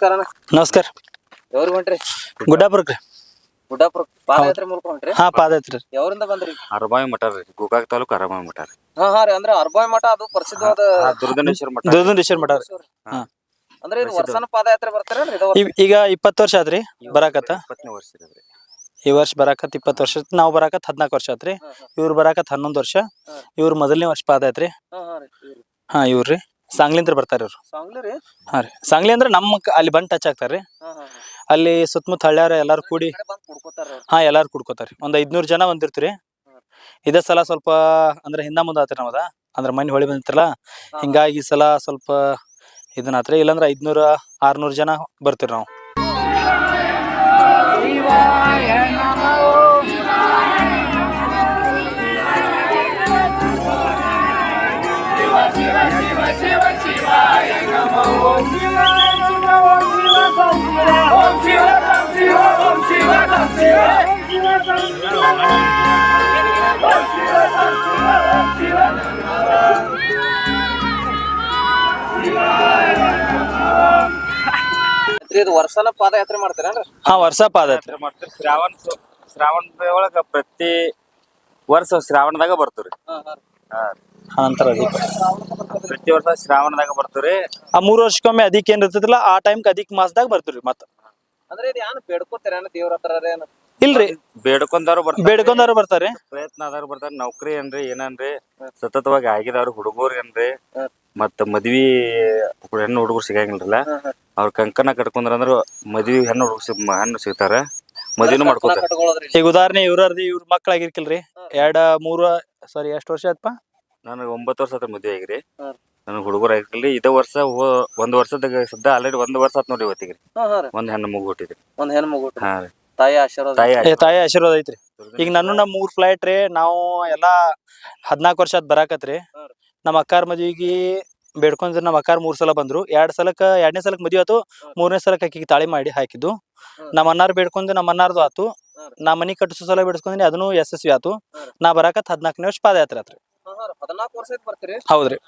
ನಮಸ್ಕಾರ ಅಣ್ಣ. ನಮಸ್ಕಾರ. ಯಾವ್ರಿಗೆ ಹೊಂಟ್ರಿ? ಗುಡ್ಡಾಪುರಕ್ಕೆ. ಗುಡ್ಡಾಪುರ ಪಾದಯಾತ್ರೆ ಮೂಲಕ ಹೊಂಟ್ರಿ? ಹಾ ಪಾದಯಾತ್ರೆ ಎವರಿಂದ ಬಂದ್ರಿ? ಅರಬಾವಿ ಮಠ ರೀ ಗೋಕಾಕ್ ತಾಲೂಕು ಅರಬಾವಿ ಮಠ ರೀ. ಹಾ ಹಾ ರೀ ಅಂದ್ರೆ ಅರ್ಬಾಯ್ ಮಠ ಅದು ಪ್ರಸಿದ್ಧವಾದ ಆ ದುರ್ಗಣೇಶ್ವರ ಮಠ. ದುರ್ಗನೇಶ್ವರ ಮಠ ರೀ. ಹಾ. ಅಂದ್ರೆ ಇದು ವರ್ಷನ ಪಾದಯಾತ್ರೆ ಬರ್ತಾರೇನ್ರಿ ಇದು ಈಗ ಇಪ್ಪತ್ತು ವರ್ಷ ಆದ್ರಿ ಬರಾಕತ್ತ. ಇಪ್ಪತ್ತನೇ ವರ್ಷ ರೀ. ಈ ವರ್ಷ ಬರಾಕತ್ ಇಪ್ಪತ್ತು ವರ್ಷ ನಾವು ಬರಾಕತ್ ಹದಿನಾಲ್ಕು ವರ್ಷ ಆತ್ರಿ. ಇವ್ರು ಬರಾಕತ್ ಹನ್ನೊಂದು ವರ್ಷ. ಇವ್ರು ಮೊದಲನೇ ವರ್ಷ ಪಾದಯಾತ್ರಿ ಹಾ ಹಾ ರೀ ಹಾ ಇವ್ರಿ ಸಾಂಗ್ಲಿಂತ್ರ ಬರ್ತಾರ ಇವ್ರು. ಸಾಂಗ್ಲಿ ರೀ? ಹಾ ರೀ. ಸಾಂಗ್ಲಿ ಅಂದ್ರೆ ನಮ್ಮ ಕ- ಅಲ್ಲಿ ಬಂದು ಟಚ್ ಆಗ್ತಾರ್ರಿ ಹಾ ಹಾ ಅಲ್ಲಿ ಸುತ್ತಮುತ್ತ ಹಳ್ಳ್ಯಾರ ಎಲ್ಲಾರು ಕೂಡಿ ಕಡೆ ಬಂದ್ ಕುಡ್ಕೋತಾರ ಅವ್ರು. ಹಾ ಎಲ್ಲಾರು ಕುಡ್ಕೋತಾರ ಒಂದ್ ಐದ್ನೂರ್ ಜನ ಬಂದಿರ್ತೀರಿ ಇದೇ ಸಲ ಸ್ವಲ್ಪ ಅಂದ್ರೆ ಹಿಂದ ಮುಂದ ಆತ್ರಿ ನಮ್ಮದ ಅಂದ್ರೆ ಮನೆ ಹೊಳಿ ಬಂದಿತ್ತಲ್ಲ ಹಿಂಗಾಗಿ ಈ ಸಲ ಸ್ವಲ್ಪ ಇದನ್ನ ಆತ್ರಿ. ಇಲ್ಲಾಂದ್ರೆ ಐದ್ನೂರ ಆರ್ನೂರ್ ಜನ ಬರ್ತೀರಿ ನಾವು. ಐತ್ರಿ, ಇದು ವರ್ಷನ ಪಾದಯಾತ್ರೆ ಮಾಡ್ತೀರೇನ್ರಿ? ಹಾ ವರ್ಷ ಪಾದಯಾತ್ರೆ. ಯಾತ್ರೆ ಮಾಡ್ತೀರಿ ಶ್ರಾವಣ ಶ್ರಾವಣ ಶ್ರಾವಣದ ಒಳಗ ಪ್ರತಿ ವರ್ಷ ಶ್ರಾವಣದಾಗ ಬರ್ತೀವ್ರಿ. ಹಾ. ಅನಂತರ ಅಧಿಕ. ಪ್ರತಿ ವರ್ಷ ಶ್ರಾವಣದಾಗ ಬರ್ತೀವ್ರಿ? ಆ ಮೂರ್ ವರ್ಷಕ್ಕೊಮ್ಮೆ ಅಧಿಕ ಏನ್ ಇರ್ತೈತಿಲ್ಲ ಆ ಟೈಮ್ಗೆ ಅಧಿಕ ಮಾಸದಾಗ ಬರ್ತೀರಿ ಮತ್ತ ಅಂದ್ರೆ ಇದು ಏನ್ ಬೇಡ್ಕೋತೀರೇನ ದೇವ್ರ ಹತ್ರ ಏನ? ಇಲ್ರಿ. ಬೇಡ್ಕೊಂಡಾರು ಬರ್ತಾರೆ. ಬೇಡ್ಕೊಂಡವ್ರು ಬರ್ತಾರೆ. ಪ್ರಯತ್ನ ಬರ್ತಾರೆ ಬರ್ತಾರ. ನೌಕರಿ ಏನ್ರಿ ಏನನ್ರಿ? ಸತತವಾಗಿ ಆಗಿದವ್ರು ಹುಡುಗರು ಏನ್ರಿ? ಮತ್ತ ಮದ್ವಿ ಹೆಣ್ಣು ಹುಡುಗರು ಸಿಗಂಗಿಲ್ರಲ್ಲ? ಅವ್ರ ಕಂಕಣ ಕಟ್ಕೊಂಡ್ರ ಅಂದ್ರ ಮದ್ವಿ ಹೆಣ್ಣು ಹುಡುಗರು ಸಿಗ್ ಹೆಣ್ಣು ಸಿಗ್ತಾರ. ಮದ್ವಿನೂ ಮಾಡ್ಕೊತಾರ. ಈಗ ಉದಾಹರಣೆ ಇವ್ರರ್ದಿ ಇವ್ರ ಮಕ್ಕಳಾಗಿರ್ಕಿಲ್ರಿ ಎರಡ ಮೂರ ಸಾರಿ ಎಷ್ಟ್ ವರ್ಷ ಆಯ್ತಪ್ಪ? ನನಗೆ ಒಂಬತ್ತು ವರ್ಷ ಆತ ಮದ್ವೆ ಆಗಿರಿ. ನನ್ ನನಗೆ ಹುಡುಗರು ಆಗಿರ್ಲಿ ಇದೇ ವರ್ಷ ಹೋ- ಒಂದ್ ವರ್ಷದಾಗ ಸದ್ದ ಆಲ್ರೆಡಿ ಒಂದ್ ವರ್ಷ ಆತ್ ನೋಡಿ ಇವತ್ತಿಗೆ ಹಾ ಹಾ ರೀ. ಒಂದ್ ಹೆಣ್ಣು ಮಗು ಹುಟ್ಟಿದ್ರಿ ಒಂದ್ ಹೆಣ್ಣು ಮಗು ಹಾ ರೀ. ತಾಯಿ ಆಶೀರ್ವಾದ ತಾಯಿ ಏ ತಾಯಿ ಆಶೀರ್ವಾದ ಐತ್ರಿ. ಈಗ ನಾನು ನಮ್ಮ ಮೂರ್ ಫ್ಲೈಟ್ ರೀ ನಾವು ಎಲ್ಲಾ ಹದ್ನಾಲ್ಕು ವರ್ಷ ಆತ್ ಬರಾಕತ್ರಿ. ನಮ್ ನಮ್ಮ ಅಕ್ಕಾರ ಮದ್ವಿಗಿ ಬೇಡ್ಕೊಂಡ್ರಿ ನಮ್ಮ ಅಕ್ಕಾರ ಮೂರ್ ಸಲ ಬಂದ್ರು. ಎರಡ್ ಸಲಕ್ಕ ಎರಡನೇ ಸಲಕ್ ಮದ್ವಿ ಆತು ಮೂರನೇ ಸಲಕ್ ಆಕಿಗೆ ತಾಳಿ ಮಾಡಿ ಹಾಕಿದ್ದು. ನಮ್ಮ ಅನ್ನಾರ್ ಬೇಡ್ಕೊಂಡ್ ನಮ್ಮ ಅನ್ನಾರ್ದು ಆತು. ನಾ ಮನಿ ಕಟ್ಟಿಸೋ ಸಲ ಬೇಡ್ಕೊಂಡ್ರಿ ಅದನ್ನು ಯಶಸ್ವಿ ಆತು. ನಾ ಬರಾಕತ್ ಹದ್ನಾಲ್ಕನೇ ವರ್ಷ ಪಾದಯಾತ್ರೆ ಆತ್ರಿ. ಹದಿನಾಲ್ಕು ವರ್ಷ ಐತ್ ಬರ್ತೀರಿ? ಹೌದ್ರಿ.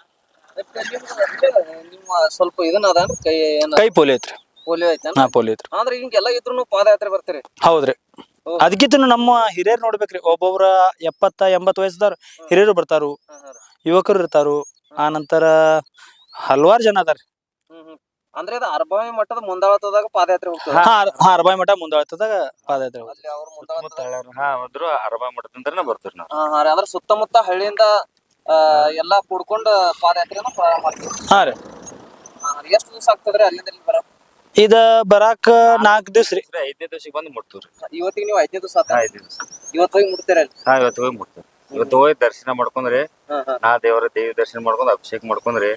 ನಿಮ್ಮ ಸ್ವಲ್ಪ ಇದನ್ನ ಅದ ಕೈ ಏನ? ಕೈ ಪೋಲಿ ಐತ್ರಿ. ಪೋಲಿಯೋ ಐತೇನ? ಹಾ ಪೋಲಿ ಐತ್ರಿ. ಅಂದ್ರೆ ಹಿಂಗೆಲ್ಲ ಇದ್ರೂ ಪಾದಯಾತ್ರೆ ಬರ್ತೀರಿ? ಹೌದ್ರಿ. ಅದಕ್ಕಿಂತ ನಮ್ಮ ಹಿರಿಯರ್ ನೋಡ್ಬೇಕ್ರಿ ಒಬ್ಬೊಬ್ರ ಎಪ್ಪತ್ತ ಎಂಬತ್ ವಯಸ್ಸದವ್ರ ಹಿರಿಯರು ಬರ್ತಾರು. ಯುವಕರು ಇರ್ತಾರು ಆ ನಂತರ ಹಲವಾರು ಜನ ಅದಾರ ಹ್ಮ್. ಅಂದ್ರೆ ಇದು ಅರ್ಬಾವಿ ಮಠದ ಮುಂದಾಳತ್ವದಾಗ ಪಾದಯಾತ್ರೆ ಹೋಗ್ತದೆ. ಹಾ ಹಾ ಅರಬಾಯಿ ಮಠ ಮುಂದಾಳ್ತದಾಗ ಪಾದಯಾತ್ರೆ ಹೋಗ್ತದೆ. ಅಲ್ಲಿ ಅವ್ರ ಮುಂದಾಳತ್ವ ಹಾ ಹೋದ್ರು ಅರಬಾ ಮಠದಿಂದನ ಬರ್ತೀವಿ ನಾವು. ಹಾ ಹಾ ರೀ. ಅಂದ್ರೆ ಸುತ್ತಮುತ್ತ ಹಳ್ಳಿಯಿಂದ ಆ ಎಲ್ಲಾ ಕೂಡ್ಕೊಂಡು ಪಾದಯಾತ್ರೆನ ಪ್ರಾರಂಭ ಮಾಡ್ತೀವಿ. ಹಾ ರೀ. ಹಾ, ರೀ. ಎಷ್ಟು ದಿವಸ ಆಗ್ತದ್ರಿ ಅಲ್ಲಿಂದ ಇಲ್ಲಿ ಬರ ಇದ ಬರಾಕ ನಾಲ್ಕ್ ದಿವಸ ರೀ. ಐದನೇ ದಿವಸಕ್ಕೆ ಬಂದು ಮುಟ್ತೀವ್ರಿ. ಇವತ್ತಿಗೆ ನೀವು ಐದನೇ ದಿವಸ ಆತ? ಐದು ದಿವಸ. ಇವತ್ತು ಹೋಗಿ ಮುಟ್ತೀರ ಅಲ್ಲಿ ಹಾ ಇವತ್ತು ಹೋಗಿ ಮುಟ್ತೀವಿ. ಇವತ್ತು ಹೋಗಿ ದರ್ಶನ ಮಾಡ್ಕೊಂಡ್ರಿ. ಹಾ ಹಾ. ನಾ ದೇವರ ದೇವಿ ದರ್ಶನ ಮಾಡ್ಕೊಂಡ್ ಅಭಿಷೇಕ ಮಾಡ್ಕೊಂಡ್ರಿ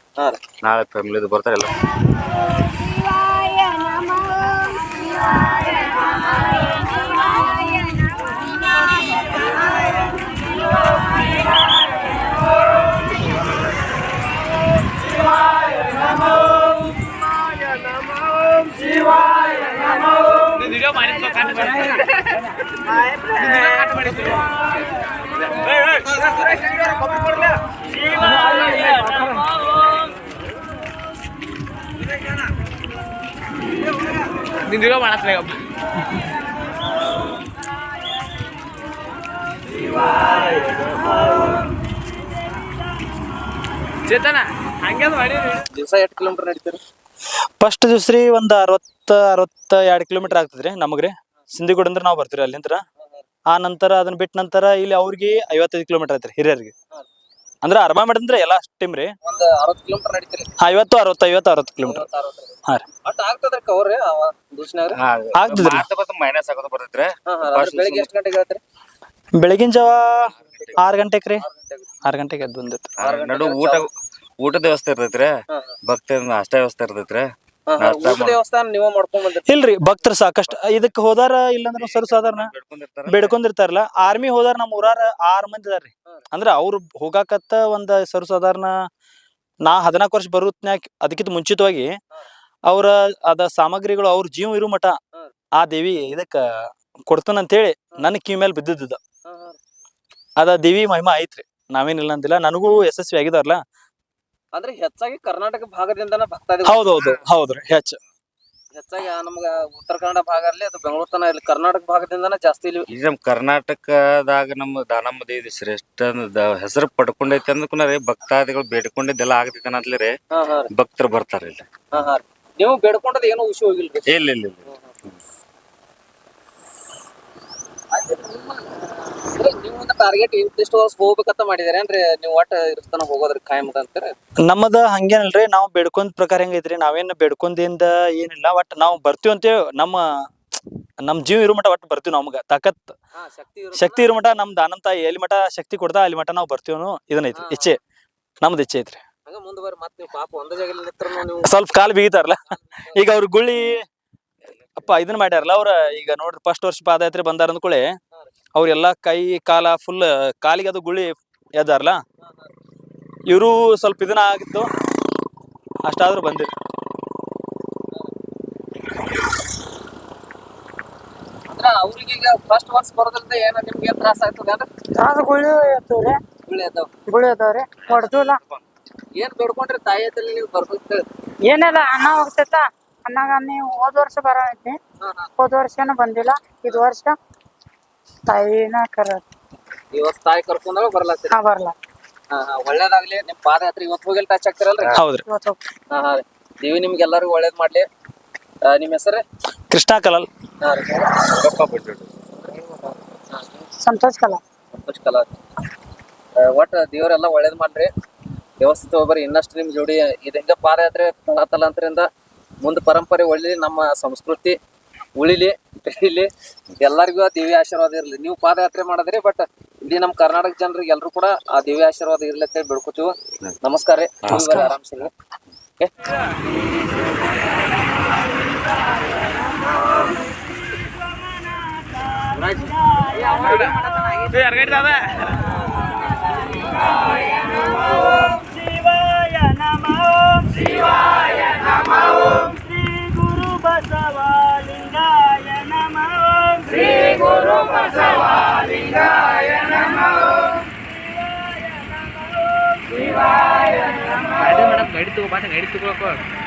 ನಾಳೆ ಫ್ಯಾಮಿಲಿ ಬರ್ತಾರೆ ಎಲ್ಲ. ದಿವಸ ಎಷ್ಟು ಕಿಲೋಮೀಟರ್ ನಡೀತೀರಿ ಫಸ್ಟ್ ದಿವ್ಸ ರೀ ಒಂದ್ ಅರವತ್ತ ಅರವತ್ತ ಎರಡ್ ಕಿಲೋಮೀಟರ್ ಆಗ್ತದ್ರಿ ನಮಗ್ರಿ ಸಿಂಧಿಗೂಡ್ ಅಂದ್ರೆ ನಾವ್ ಬರ್ತೀವಿ ಅಲ್ಲಿಂದ್ರ ಆ ನಂತರ ಅದನ್ನ ಬಿಟ್ಟ ನಂತರ ಇಲ್ಲಿ ಅವ್ರಿಗೆ ಐವತ್ತೈದು ಕಿಲೋಮೀಟರ್ ಐತ್ರಿ ಹಿರಿಯರಿಗೆ. ಅಂದ್ರೆ ಅರ್ಬಾ ಮಾಡಿದ್ರೆ ಎಲ್ಲಾ ಟೀಮ್ ರೀ. ಒಂದ್ ಕಿಲೋಮೀಟರ್ ನಡೀತೀರಿ ಐವತ್ತು ಅರವತ್ತು ಐವತ್ತು ಅರವತ್ತು ಕಿಲೋಮೀಟರ್ ಹಾ ರೀ. ಒಟ್ಟ ಆಗ್ತದ್ರಿ ಕವರ್ ಅವ ಆಗ್ತದ್ರಿ. ಮೈನಸ್ ಆಗೋದು ಬರ್ತೈತ್ರಿ. ಹಾ ಹಾ ಬೆಳಿಗ್ಗೆ ಎಷ್ಟು ಗಂಟೆಗೆ ಹೇಳ್ತೀರಿ? ಬೆಳಗಿನ ಜಾವ ಆರ್ ಗಂಟೆಗೆ ರೀ. ಆರ್ ಗಂಟೆಗೆ. ಎದ್ದು ಬಂದಿರ್ತೀವಿ ನಡು ಊಟ ಊಟದ ವ್ಯವಸ್ಥೆ ಇರ್ತೈತ್ರಿ. ಭಕ್ತ ನಾಷ್ಟ ವ್ಯವಸ್ಥೆ ಇರ್ತೈತ್ರಿ. ದೇವಸ್ಥಾನ ನೀವ ಮಾಡ್ಕೊಂಡ್ ಬಂದಿರಿ ಇಲ್ರಿ ಭಕ್ತರು ಸಾಕಷ್ಟು ಇದಕ್ಕೆ ಹೋದಾರ ಇಲ್ಲಂದ್ರ ಸರ್ ಸಾಧಾರಣ ಬೇಡ್ಕೊಂಡಿರ್ತಾರ ಬೇಡ್ಕೊಂಡಿರ್ತಾರಲ್ಲ ಆರ್ಮಿ ಹೋದಾರ ನಮ್ಮ ಊರಾರ ಆರ್ ಮಂದಿ ಅದಾರ್ರಿ. ಅಂದ್ರ ಅವ್ರು ಹೋಗಾಕತ್ತ ಒಂದ ಸರ್ ಸಾಧಾರಣ ನಾ ಹದಿನಾಲ್ಕು ವರ್ಷ ಬರುತ್ನ್ಯಾಕ ಅದಕ್ಕಿಂತ ಮುಂಚಿತವಾಗಿ ಅವ್ರ ಅದ ಸಾಮಗ್ರಿಗಳು ಅವ್ರ ಜೀವ ಇರು ಮಠ ಆ ದೇವಿ ಇದಕ್ಕ ಕೊಡ್ತಾನಂತೇಳಿ ನನ್ನ ಕಿವಿ ಮೇಲೆ ಬಿದ್ದಿದ್ದ. ಅದ ದೇವಿ ಮಹಿಮಾ ಐತ್ರಿ. ನಾವೇನಿಲ್ಲ ಅಂದಿಲ್ಲ. ನನಗೂ ಯಶಸ್ವಿ ಆಗಿದಾರಲ್ಲ ಅಂದ್ರೆ ಹೆಚ್ಚಾಗಿ ಕರ್ನಾಟಕ ಭಾಗದಿಂದನ ಭಕ್ತಾದಿ ಹೌದೌದು ಹೌದ್ರಿ ಹೆಚ್ಚು. ಹೆಚ್ಚಾಗಿ ಆ ನಮ್ಗ ಉತ್ತರ ಕನ್ನಡ ಭಾಗ ಅಲ್ಲಿ ಅಥವಾ ಬೆಂಗಳೂರು ತನ ಇಲ್ಲಿ ಕರ್ನಾಟಕ ಭಾಗದಿಂದನ ಜಾಸ್ತಿ ಇಲ್ಲಿ ಈಗ ನಮ್ ಕರ್ನಾಟಕದಾಗ ನಮ್ಮ ದಾನಮ್ಮ ದೇವಿ ಶ್ರೇಷ್ಠ ಹೆಸರು ಪಡ್ಕೊಂಡೈತಿ ಅಂದ್ಕೊಂಡ್ರೆ ಭಕ್ತಾದಿಗಳು ಬೇಡ್ಕೊಂಡಿದ್ದೆಲ್ಲ ಆಗ್ತೈತೆ ಅಂತಲೇ ರೀ ಹಾ ಹಾ ರೀ. ಭಕ್ತರು ಬರ್ತಾರ ಇಲ್ಲಿ. ಹಾ ಹಾ ರೀ. ನೀವು ಬೇಡ್ಕೊಂಡದ ಏನೋ ವಿಷಯ ಹೋಗಿಲ್ರಿ ಇಲ್ಲ ಇಲ್ಲ ಇಲ್ಲ ಅಂದ್ರೆ ನೀವು ಒಂದು ಟಾರ್ಗೆಟ್ ಇಂತಿಷ್ಟು ವರ್ಷ ಹೋಗ್ಬೇಕಂತ ಮಾಡಿದಾರೆ. ಅಂದ್ರೆ ನೀವು ಒಟ್ಟ ಇರ್ತಾನ ಹೋಗೋದ್ರ ಖಾಯಂ ಅಂತಾರೆ? ನಮ್ಮದ ಹಂಗೇನಲ್ರಿ ನಾವು ಬೇಡ್ಕೊಂದ್ ಪ್ರಕಾರ ಹೆಂಗೈತ್ರಿ ನಾವೇನ್ ಬೇಡ್ಕೊಂದಿಂದ ಏನಿಲ್ಲ ಒಟ್ ನಾವು ಬರ್ತೀವಿ ಅಂತೇವ್ ನಮ್ಮ ನಮ್ ಜೀವ ಇರೋ ಮಟ ಒಟ್ಟು ಬರ್ತೀವಿ ನಮ್ಗ. ತಾಕತ್ ಶಕ್ತಿ ಇರೋ ಮಟ ನಮ್ದು ದಾನಂತ ಎಲ್ಲಿ ಮಟ ಶಕ್ತಿ ಕೊಡ್ತಾ ಅಲ್ಲಿ ಮಟ ನಾವು ಬರ್ತೀವನು ಇದನ್ನ ಐತ್ರಿ ಇಚ್ಛೆ. ನಮ್ದು ಇಚ್ಛೆ ಐತ್ರಿ. ಸ್ವಲ್ಪ ಕಾಲ್ ಬಿಗಿತಾರಲ್ಲ. ಈಗ ಅವ್ರ ಗುಳ್ಳಿ ಅಪ್ಪ ಇದನ್ನ ಮಾಡ್ಯಾರಲ್ಲ ಅವ್ರ ಈಗ ನೋಡ್ರಿ ಫಸ್ಟ್ ವರ್ಷ ಪಾದಯಾತ್ರೆ ಬಂದಾರ ಅಂದ್ಕೊಳ್ಳಿ ಅವ್ರೆಲ್ಲಾ ಕೈ ಕಾಲ ಫುಲ್ ಕಾಲಿಗೆ ಅದು ಗುಳಿ ಎದ್ದಾರಲ್ಲ ಇವರು ಸ್ವಲ್ಪ ಇದನ್ನ ಆಗಿತ್ತು ಅಷ್ಟಾದ್ರೂ ಬಂದಿರಿ ಅಂದ್ರ ಅವ್ರಿಗೆ ಈಗ ಫಸ್ಟ್ ವರ್ಷ ಬರೋದ್ರಿಂದ ಏನ ನಿಮ್ಗೆ ಏನ್ ತ್ರಾಸ ಆಗ್ತದ ಅಂದ್ರೆ ಅದು ಗುಳಿ ಇರ್ತವ್ರಿ ಗುಳಿ ಅದಾವ ಗುಳಿ ಅದಾವ್ರಿ ಹೊಡ್ದಿಲ್ಲ ಏನ್ ಬೇಡ್ಕೊಂಡ್ರಿ ತಾಯಿ ನೀವು ಬರ್ಬೇಕು ಏನಿಲ್ಲ ಅನ್ನ ಹೋಗ್ತೈತ. ಅನ್ನಾಗ ಹೋದ ಹೋದ್ ವರ್ಷ ಬರೈತಿ ಹೋದ್ ವರ್ಷನೂ ಬಂದಿಲ್ಲ. ಇದು ವರ್ಷ ತಾಯಿನ ಕರ ಈ ವರ್ಷ ತಾಯಿ ಕರ್ಕೊಂಡಾಗ ಬರಲ್ಲ ಹಾ ಬರ್ಲ. ಹಾ ಹಾ. ಒಳ್ಳೇದಾಗ್ಲಿ. ನಿಮ್ ಪಾದಯಾತ್ರೆ ಇವತ್ತು ಹೋಗಿ ಟಚ್ ಆಗ್ತಿರಲ್ರಿ ಹೌದ್ರಿ. ಇವತ್ತು ಹೋಗ್- ಹಾ ಹಾ. ರೀ ದೇವಿ ನಿಮ್ಗೆ ಎಲ್ಲರಿಗೂ ಒಳ್ಳೇದ್ ಮಾಡ್ಲಿ. ನಿಮ್ಮ ನಿಮ್ ಹೆಸರು? ಕೃಷ್ಣ ಕಲಲ್. ಹಾ ರೀ. ಸಂತೋಷ್ ಕಲಾ ಸಂತೋಷ್ ಕಲಾ ಒಟ್ಟು ದೇವರೆಲ್ಲ ಒಳ್ಳೇದ್ ಮಾಡ್ರಿ. ವ್ಯವಸ್ಥಿತ ಬರ್ರಿ ಇನ್ನಷ್ಟು ನಿಮ್ ಜೋಡಿ ಇದ್ ಪಾದಯಾತ್ರೆ ತಲಾ ತಲಾಂತರಿಂದ ಮುಂದ್ ಪರಂಪರೆ ಒಳ್ಳಿ ನಮ್ಮ ಸಂಸ್ಕೃತಿ ಉಳಿಲಿ ಬೆಳಿಲಿ ಎಲ್ಲರಿಗೂ ಆ ದೇವಿ ಆಶೀರ್ವಾದ ಇರಲಿ. ನೀವು ಪಾದಯಾತ್ರೆ ಮಾಡಿದ್ರಿ ಬಟ್ ಇಲ್ಲಿ ನಮ್ಮ ಕರ್ನಾಟಕ ಜನರಿಗೆ ಎಲ್ಲರೂ ಕೂಡ ಆ ದೇವಿ ಆಶೀರ್ವಾದ ಇರ್ಲಿ ಅಂತ ಹೇಳಿ ಬೇಡ್ಕೊತೀವಿ. ನಮಸ್ಕಾರ ರೀ. ಆರಾಮ್ಸಿರಿ ನಮೋ. ಶಿವಾಯ ನಮೋ ಶಿವಾಯ ನಮೋ